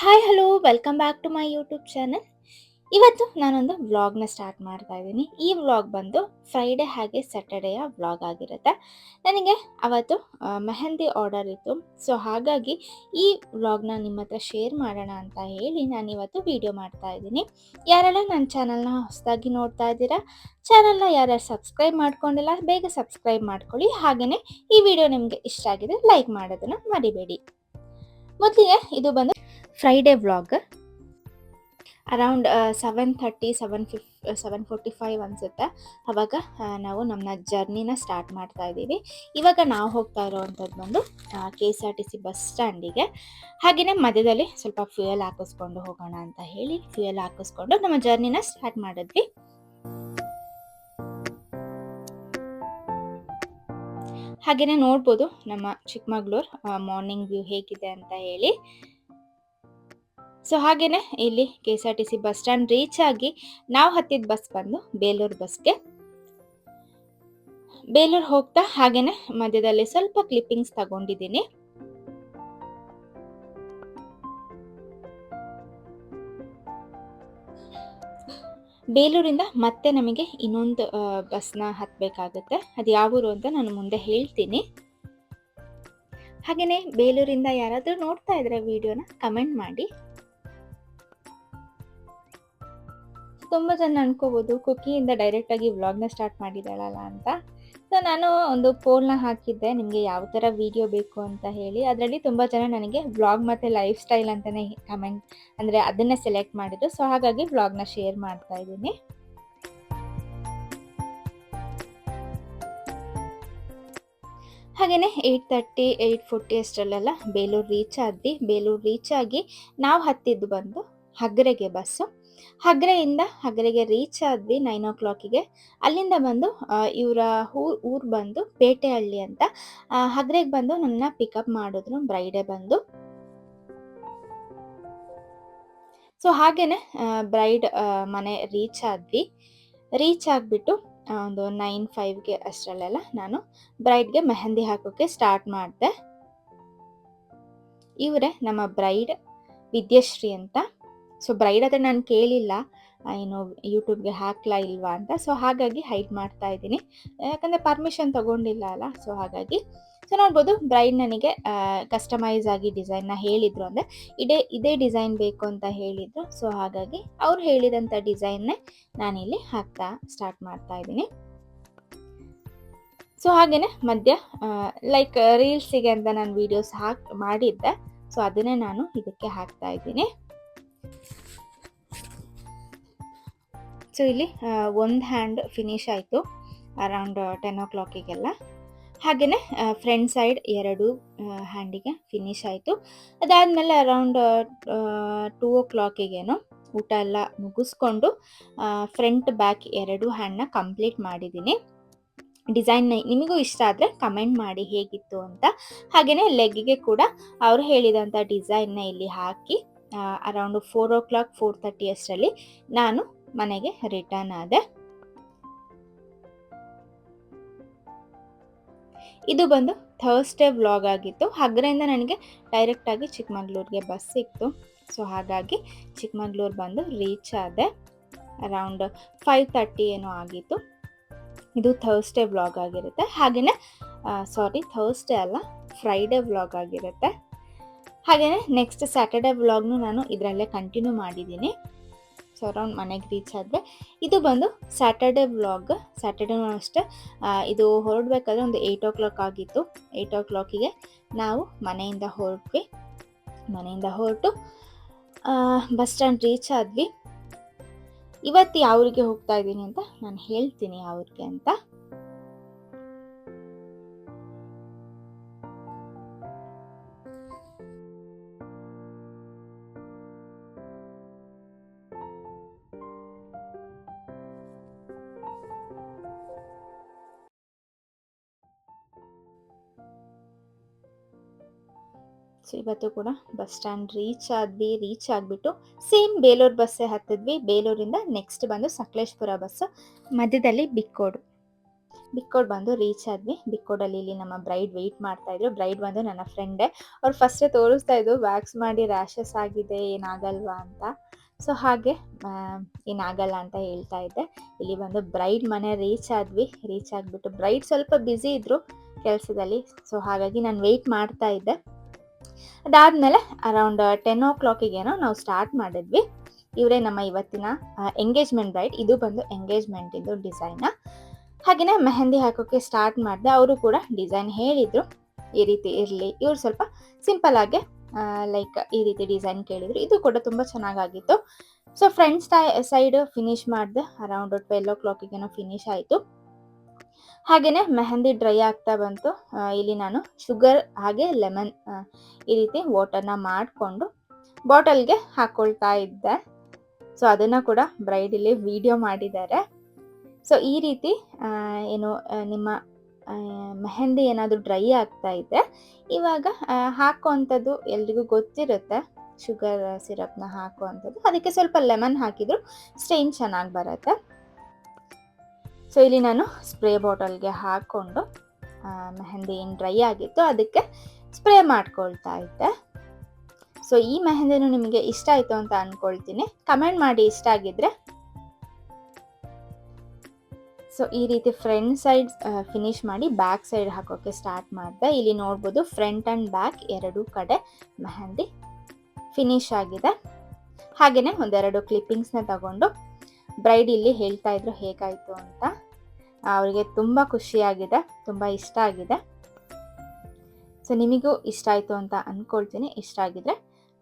Hi hello welcome back to my YouTube channel ಇವತ್ತು ನಾನೊಂದು ವ್ಲಾಗ್ನ ಸ್ಟಾರ್ಟ್ ಮಾಡ್ತಾ ಇದ್ದೀನಿ. ಈ ವ್ಲಾಗ್ ಬಂದು ಫ್ರೈಡೇ ಹಾಗೆ ಸ್ಯಾಟರ್ಡೆಯ ವ್ಲಾಗ್ ಆಗಿರುತ್ತೆ. ನನಗೆ ಅವತ್ತು ಮೆಹಂದಿ ಆರ್ಡರ್ ಇತ್ತು. ಸೊ ಹಾಗಾಗಿ ಈ ವ್ಲಾಗ್ನ ನಿಮ್ಮ ಹತ್ರ ಶೇರ್ ಮಾಡೋಣ ಅಂತ ಹೇಳಿ ನಾನು ಇವತ್ತು ವಿಡಿಯೋ ಮಾಡ್ತಾ ಇದ್ದೀನಿ. ಯಾರೆಲ್ಲ ನನ್ನ ಚಾನಲ್ನ ಹೊಸದಾಗಿ ನೋಡ್ತಾ ಇದ್ದೀರಾ ಚಾನಲ್ನ ಯಾರ್ಯಾರು ಸಬ್ಸ್ಕ್ರೈಬ್ ಮಾಡ್ಕೊಂಡಿಲ್ಲ, ಬೇಗ ಸಬ್ಸ್ಕ್ರೈಬ್ ಮಾಡ್ಕೊಳ್ಳಿ. ಹಾಗೆಯೇ ಈ ವಿಡಿಯೋ ನಿಮಗೆ ಇಷ್ಟ ಆಗಿದೆ ಲೈಕ್ ಮಾಡೋದನ್ನು ಮರಿಬೇಡಿ. ಮೊದಲಿಗೆ ಇದು ಬಂದು Friday vlog around seven thirty seven fif seven forty five ಅನಿಸುತ್ತೆ. ಅವಾಗ ನಾವು ನಮ್ಮ ಜರ್ನಿನ ಸ್ಟಾರ್ಟ್ ಮಾಡ್ತಾ ಇದ್ದೀವಿ. ಇವಾಗ ನಾವು ಹೋಗ್ತಾ ಇರೋವಂಥದ್ದು ಬಂದು K S R T C bus ಸ್ಟ್ಯಾಂಡಿಗೆ ಹಾಗೆಯೇ ಮಧ್ಯದಲ್ಲಿ ಸ್ವಲ್ಪ ಫ್ಯೂಯಲ್ ಹಾಕಿಸ್ಕೊಂಡು ಹೋಗೋಣ ಅಂತ ಹೇಳಿ ಫ್ಯೂಯಲ್ ಹಾಕಿಸ್ಕೊಂಡು ನಮ್ಮ ಜರ್ನಿನ ಸ್ಟಾರ್ಟ್ ಮಾಡಿದ್ವಿ. ಹಾಗೆಯೇ ನೋಡ್ಬೋದು ನಮ್ಮ ಚಿಕ್ಕಮಗಳೂರು ಮಾರ್ನಿಂಗ್ ವ್ಯೂ ಹೇಗಿದೆ ಅಂತ ಹೇಳಿ. ಸೊ ಹಾಗೇನೆ ಇಲ್ಲಿ K S R T C bus stand reach ಆಗಿ ನಾವು ಹತ್ತಿದ ಬಸ್ ಬಂದು ಬೇಲೂರು ಬಸ್ಗೆ ಬೇಲೂರು ಹೋಗ್ತಾ ಹಾಗೇನೆ ಮಧ್ಯದಲ್ಲಿ ಸ್ವಲ್ಪ ಕ್ಲಿಪ್ಪಿಂಗ್ಸ್ ತಗೊಂಡಿದ್ದೀನಿ. ಬೇಲೂರಿಂದ ಮತ್ತೆ ನಮಗೆ ಇನ್ನೊಂದು ಬಸ್ನ ಹತ್ತಬೇಕಾಗುತ್ತೆ ಅದು ಯಾವ ಊರು ಅಂತ ನಾನು ಮುಂದೆ ಹೇಳ್ತೀನಿ. ಹಾಗೆಯೇ ಬೇಲೂರಿಂದ ಯಾರಾದರೂ ನೋಡ್ತಾ ಇದ್ರೆ ವಿಡಿಯೋನ ಕಮೆಂಟ್ ಮಾಡಿ. ತುಂಬ ಜನ ಅನ್ಕೋಬೋದು. ಕುಕ್ಕಿಯಿಂದ ಡೈರೆಕ್ಟಾಗಿ ವ್ಲಾಗ್ನ ಸ್ಟಾರ್ಟ್ ಮಾಡಿದಾಳಲ್ಲ ಅಂತ. ಸೊ ನಾನು ಒಂದು ಪೋಲ್ನ ಹಾಕಿದ್ದೆ. ನಿಮಗೆ ಯಾವ ಥರ ವಿಡಿಯೋ ಬೇಕು ಅಂತ ಹೇಳಿ. ಅದರಲ್ಲಿ ತುಂಬ ಜನ ನನಗೆ ವ್ಲಾಗ್ ಮತ್ತು ಲೈಫ್ ಸ್ಟೈಲ್ ಅಂತಲೇ ಕಮೆಂಟ್ ಅಂದರೆ ಅದನ್ನೇ ಸೆಲೆಕ್ಟ್ ಮಾಡಿದ್ರು ಸೊ ಹಾಗಾಗಿ ವ್ಲಾಗ್ನ ಶೇರ್ ಮಾಡ್ತಾ ಇದ್ದೀನಿ. ಹಾಗೆಯೇ ಏಯ್ಟ್ ತರ್ಟಿ ಏಯ್ಟ್ ಫೋರ್ಟಿ ಅಷ್ಟರಲ್ಲೆಲ್ಲ ಬೇಲೂರು ರೀಚ್ ಆದ್ವಿ. ಬೇಲೂರು ರೀಚ್ ಆಗಿ ನಾವು ಹತ್ತಿದ್ದು ಬಂದು ಹಗರೆಗೆ ಬಸ್ಸು. ಹಗರೆಯಿಂದ ಹಗ್ರೆಗೆ ರೀಚ್ ಆದ್ವಿ ನೈನ್ ಓ ಕ್ಲಾಕಿಗೆ ಅಲ್ಲಿಂದ ಬಂದು ಇವರ ಊರ್ ಊರು ಬಂದು ಪೇಟೆಹಳ್ಳಿ ಅಂತ. ಹಗ್ರೆಗೆ ಬಂದು ನನ್ನ ಪಿಕಪ್ ಮಾಡಿದ್ರು ಬ್ರೈಡೆ ಬಂದು. ಸೊ ಹಾಗೇನೆ ಬ್ರೈಡ್ ಮನೆ ರೀಚ್ ಆದ್ವಿ. ರೀಚ್ ಆಗಿಬಿಟ್ಟು ಒಂದು ನೈನ್ ಫೈವ್ಗೆ ಅಷ್ಟರಲ್ಲೆಲ್ಲ ನಾನು ಬ್ರೈಡ್ಗೆ ಮೆಹಂದಿ ಹಾಕೋಕ್ಕೆ ಸ್ಟಾರ್ಟ್ ಮಾಡಿದೆ. ಇವರೇ ನಮ್ಮ ಬ್ರೈಡ್ ವಿದ್ಯಶ್ರೀ ಅಂತ. ಸೊ ಬ್ರೈಡ್ ಹತ್ರ ನಾನು ಕೇಳಿಲ್ಲ ಏನು ಯೂಟ್ಯೂಬ್ಗೆ ಹಾಕ್ಲಾ ಇಲ್ವಾ ಅಂತ. ಸೊ ಹಾಗಾಗಿ ಹೈಡ್ ಮಾಡ್ತಾ ಇದ್ದೀನಿ. ಯಾಕಂದರೆ ಪರ್ಮಿಷನ್ ತಗೊಂಡಿಲ್ಲ ಅಲ್ಲ ಸೊ ಹಾಗಾಗಿ. ಸೊ ನೋಡ್ಬೋದು ಬ್ರೈಡ್ ನನಗೆ ಕಸ್ಟಮೈಸ್ ಆಗಿ ಡಿಸೈನ್ನ ಹೇಳಿದ್ರು ಅಂದರೆ ಇದೇ ಇದೇ ಡಿಸೈನ್ ಬೇಕು ಅಂತ ಹೇಳಿದ್ರು. ಸೊ ಹಾಗಾಗಿ ಅವ್ರು ಹೇಳಿದಂಥ ಡಿಸೈನ್ನೇ ನಾನಿಲ್ಲಿ ಹಾಕ್ತಾ ಸ್ಟಾರ್ಟ್ ಮಾಡ್ತಾ ಇದ್ದೀನಿ. ಸೊ ಹಾಗೇ ಮಧ್ಯ ಲೈಕ್ ರೀಲ್ಸಿಗೆ ಅಂತ ನಾನು ವೀಡಿಯೋಸ್ ಹಾಕಿ, ಮಾಡಿದ್ದೆ. ಸೊ ಅದನ್ನೇ ನಾನು ಇದಕ್ಕೆ ಹಾಕ್ತಾ ಇದ್ದೀನಿ. ಸೊ ಇಲ್ಲಿ ಒಂದು ಹ್ಯಾಂಡ್ ಫಿನಿಶ್ ಆಯಿತು ಅರೌಂಡ್ ಟೆನ್ ಓ ಕ್ಲಾಕಿಗೆಲ್ಲ ಹಾಗೆಯೇ ಫ್ರಂಟ್ ಸೈಡ್ ಎರಡು ಹ್ಯಾಂಡಿಗೆ ಫಿನಿಶ್ ಆಯಿತು. ಅದಾದಮೇಲೆ ಅರೌಂಡ್ ಟೂ ಓ ಕ್ಲಾಕಿಗೇನು ಊಟ ಎಲ್ಲ ಮುಗಿಸ್ಕೊಂಡು ಫ್ರಂಟ್ ಬ್ಯಾಕ್ ಎರಡು ಹ್ಯಾಂಡ್ನ ಕಂಪ್ಲೀಟ್ ಮಾಡಿದ್ದೀನಿ. ಡಿಸೈನ್ ನಿಮಗೂ ಇಷ್ಟ ಆದರೆ ಕಮೆಂಟ್ ಮಾಡಿ ಹೇಗಿತ್ತು ಅಂತ. ಹಾಗೆಯೇ ಲೆಗ್ಗಿಗೆ ಕೂಡ ಅವರು ಹೇಳಿದಂಥ ಡಿಸೈನ್ನ ಇಲ್ಲಿ ಹಾಕಿ around four o'clock four thirty ಅಷ್ಟರಲ್ಲಿ ನಾನು ಮನೆಗೆ ರಿಟರ್ನ್ ಆದೆ. ಇದು ಬಂದು ಥರ್ಸ್ಡೇ ವ್ಲಾಗ್ ಆಗಿತ್ತು. ಹಗ್ರಿಂದ ನನಗೆ ಡೈರೆಕ್ಟಾಗಿ ಚಿಕ್ಕಮಗಳೂರಿಗೆ ಬಸ್ ಸಿಕ್ತು. ಸೊ ಹಾಗಾಗಿ ಚಿಕ್ಕಮಗಳೂರು ಬಂದು ರೀಚ್ ಆದೆ. ಅರೌಂಡ್ ಫೈವ್ ತರ್ಟಿ ಏನೋ ಆಗಿತ್ತು. ಇದು ಥರ್ಸ್ಡೇ ವ್ಲಾಗ್ ಆಗಿರುತ್ತೆ. ಹಾಗೆಯೇ ಸಾರಿ ಥರ್ಸ್ಡೇ ಅಲ್ಲ ಫ್ರೈಡೇ ವ್ಲಾಗ್ ಆಗಿರುತ್ತೆ. ಹಾಗೆಯೇ ನೆಕ್ಸ್ಟ್ ಸ್ಯಾಟರ್ಡೇ ವ್ಲಾಗ್ನು ನಾನು ಇದರಲ್ಲೇ ಕಂಟಿನ್ಯೂ ಮಾಡಿದ್ದೀನಿ. ಸೊ ಅರೌಂಡ್ ಮನೆಗೆ ರೀಚ್ ಆದರೆ ಇದು ಬಂದು ಸ್ಯಾಟರ್ಡೇ ವ್ಲಾಗ್ ಸ್ಯಾಟರ್ಡೇನೂ ಅಷ್ಟೇ. ಇದು ಹೊರಡಬೇಕಾದ್ರೆ ಒಂದು ಏಯ್ಟ್ ಓ ಕ್ಲಾಕ್ ಆಗಿತ್ತು. ಏಯ್ಟ್ ಓ ಕ್ಲಾಕಿಗೆ ನಾವು ಮನೆಯಿಂದ ಹೊರಟ್ವಿ. ಮನೆಯಿಂದ ಹೊರಟು ಬಸ್ ಸ್ಟ್ಯಾಂಡ್ ರೀಚ್ ಆದ್ವಿ. ಇವತ್ತು ಯಾವ ಊರಿಗೆ ಹೋಗ್ತಾ ಇದ್ದೀನಿ ಅಂತ ನಾನು ಹೇಳ್ತೀನಿ ಯಾವ ಅಂತ. ಸೊ ಇವತ್ತು ಕೂಡ ಬಸ್ ಸ್ಟ್ಯಾಂಡ್ ರೀಚ್ ಆದ್ವಿ, ರೀಚ್ ಆಗಿಬಿಟ್ಟು ಸೇಮ್ ಬೇಲೂರು ಬಸ್ಸೇ ಹತ್ತಿದ್ವಿ. ಬೇಲೂರಿಂದ ನೆಕ್ಸ್ಟ್ ಬಂದು ಸಕಲೇಶ್ಪುರ ಬಸ್ ಮಧ್ಯದಲ್ಲಿ ಬಿಕ್ಕೋಡು. ಬಿಕ್ಕೋಡ್ ಬಂದು ರೀಚ್ ಆದ್ವಿ. ಬಿಕ್ಕೋಡಲ್ಲಿ ಇಲ್ಲಿ ನಮ್ಮ ಬ್ರೈಡ್ ವೆಯ್ಟ್ ಮಾಡ್ತಾ ಇದ್ರು. ಬ್ರೈಡ್ ಬಂದು ನನ್ನ ಫ್ರೆಂಡೇ ಅವ್ರು ಫಸ್ಟೇ ತೋರಿಸ್ತಾ ಇದ್ರು ವ್ಯಾಕ್ಸ್ ಮಾಡಿ ರ್ಯಾಷಸ್ ಆಗಿದೆ, ಏನಾಗಲ್ವಾ ಅಂತ. ಸೊ ಹಾಗೆ ಏನಾಗಲ್ಲ ಅಂತ ಹೇಳ್ತಾ ಇದ್ದೆ. ಇಲ್ಲಿ ಬಂದು ಬ್ರೈಡ್ ಮನೆ ರೀಚ್ ಆದ್ವಿ. ರೀಚ್ ಆಗಿಬಿಟ್ಟು ಬ್ರೈಡ್ ಸ್ವಲ್ಪ ಬ್ಯುಸಿ ಇದ್ರು ಕೆಲಸದಲ್ಲಿ. ಸೊ ಹಾಗಾಗಿ ನಾನು ವೆಯ್ಟ್ ಮಾಡ್ತಾ ಇದ್ದೆ. ಅದಾದಮೇಲೆ ಅರೌಂಡ್ ಟೆನ್ ಓ ಕ್ಲಾಕಿಗೇನೋ ನಾವು ಸ್ಟಾರ್ಟ್ ಮಾಡಿದ್ವಿ. ಇವರೇ ನಮ್ಮ ಇವತ್ತಿನ ಎಂಗೇಜ್ಮೆಂಟ್ ಬ್ರೈಟ್ ಇದು ಬಂದು ಎಂಗೇಜ್ಮೆಂಟ್ ಇದು ಡಿಸೈನ್ ಹಾಗೆಯೇ ಮೆಹಂದಿ ಹಾಕೋಕ್ಕೆ ಸ್ಟಾರ್ಟ್ ಮಾಡಿದೆ, ಅವರು ಕೂಡ ಡಿಸೈನ್ ಹೇಳಿದರು. ಈ ರೀತಿ ಇರಲಿ. ಇವ್ರು ಸ್ವಲ್ಪ ಸಿಂಪಲ್ ಆಗಿ ಲೈಕ್ ಈ ರೀತಿ ಡಿಸೈನ್ ಕೇಳಿದ್ರು. ಇದು ಕೂಡ ತುಂಬ ಚೆನ್ನಾಗಾಗಿತ್ತು. ಸೊ ಫ್ರೆಂಡ್ಸ್ ಸೈಡ್ ಫಿನಿಶ್ ಮಾಡಿದೆ ಅರೌಂಡ್ ಟ್ವೆಲ್ ಓ ಕ್ಲಾಕಿಗೇನೋ ಫಿನಿಶ್ ಆಯಿತು. ಹಾಗೆಯೇ ಮೆಹಂದಿ ಡ್ರೈ ಆಗ್ತಾ ಬಂತು. ಇಲ್ಲಿ ನಾನು ಶುಗರ್ ಹಾಗೆ ಲೆಮನ್ ಈ ರೀತಿ ವಾಟರ್ನ ಮಾಡಿಕೊಂಡು ಬಾಟಲ್ಗೆ ಹಾಕ್ಕೊಳ್ತಾ ಇದ್ದೆ. ಸೊ ಅದನ್ನು ಕೂಡ ಬ್ರೈಡ್ ಇಲ್ಲಿ ವಿಡಿಯೋ ಮಾಡಿದ್ದಾರೆ. ಸೊ ಈ ರೀತಿ ಏನು ನಿಮ್ಮ ಮೆಹಂದಿ ಏನಾದರೂ ಡ್ರೈ ಆಗ್ತಾ ಇದೆ. ಇವಾಗ ಹಾಕುವಂಥದ್ದು ಎಲ್ರಿಗೂ ಗೊತ್ತಿರುತ್ತೆ. ಶುಗರ್ ಸಿರಪ್ನ ಹಾಕುವಂಥದ್ದು. ಅದಕ್ಕೆ ಸ್ವಲ್ಪ ಲೆಮನ್ ಹಾಕಿದ್ರು ಸ್ಟೇನ್ ಚೆನ್ನಾಗಿ ಬರುತ್ತೆ. ಸೊ ಇಲ್ಲಿ ನಾನು ಸ್ಪ್ರೇ ಬಾಟಲ್ಗೆ ಹಾಕ್ಕೊಂಡು ಮೆಹಂದಿ ಏನು ಡ್ರೈ ಆಗಿತ್ತು ಅದಕ್ಕೆ ಸ್ಪ್ರೇ ಮಾಡ್ಕೊಳ್ತಾ ಇದ್ದೆ. ಸೊ ಈ ಮೆಹಂದಿನೂ ನಿಮಗೆ ಇಷ್ಟ ಆಯಿತು ಅಂತ ಅಂದ್ಕೊಳ್ತೀನಿ ಕಮೆಂಟ್ ಮಾಡಿ ಇಷ್ಟ ಆಗಿದ್ರೆ. ಸೊ ಈ ರೀತಿ ಫ್ರಂಟ್ ಸೈಡ್ ಫಿನಿಶ್ ಮಾಡಿ ಬ್ಯಾಕ್ ಸೈಡ್ ಹಾಕೋಕ್ಕೆ ಸ್ಟಾರ್ಟ್ ಮಾಡಿದೆ. ಇಲ್ಲಿ ನೋಡ್ಬೋದು ಫ್ರಂಟ್ ಆ್ಯಂಡ್ ಬ್ಯಾಕ್ ಎರಡೂ ಕಡೆ ಮೆಹಂದಿ ಫಿನಿಶ್ ಆಗಿದೆ. ಹಾಗೆಯೇ ಒಂದೆರಡು ಕ್ಲಿಪ್ಪಿಂಗ್ಸ್ನ ತಗೊಂಡು ಬ್ರೈಡ್ ಇಲ್ಲಿ ಹೇಳ್ತಾ ಇದ್ರು ಹೇಗಾಯಿತು ಅಂತ. ಅವರಿಗೆ ತುಂಬ ಖುಷಿಯಾಗಿದೆ, ತುಂಬ ಇಷ್ಟ ಆಗಿದೆ. ಸೊ ನಿಮಗೂ ಇಷ್ಟ ಆಯಿತು ಅಂತ ಅಂದ್ಕೊಳ್ತೀನಿ ಇಷ್ಟ ಆಗಿದ್ರೆ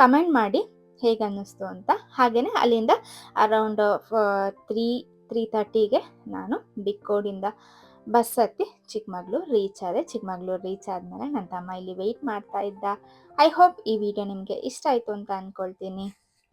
ಕಮೆಂಟ್ ಮಾಡಿ ಹೇಗೆ ಅನ್ನಿಸ್ತು ಅಂತ. ಹಾಗೆಯೇ ಅಲ್ಲಿಂದ ಅರೌಂಡ್ ತ್ರೀ ತ್ರೀ ತರ್ಟಿಗೆ ನಾನು ಬಿಕ್ಕೋಡಿಂದ ಬಸ್ ಹತ್ತಿ ಚಿಕ್ಕಮಗಳೂರು ರೀಚ್ ಆದೆ. ಚಿಕ್ಕಮಗಳೂರು ರೀಚ್ ಆದಮೇಲೆ ನನ್ನ ತಮ್ಮ ಇಲ್ಲಿ ವೆಯ್ಟ್ ಮಾಡ್ತಾ ಇದ್ದ. ಐ ಹೋಪ್ ಈ ವಿಡಿಯೋ ನಿಮಗೆ ಇಷ್ಟ ಆಯಿತು ಅಂತ ಅಂದ್ಕೊಳ್ತೀನಿ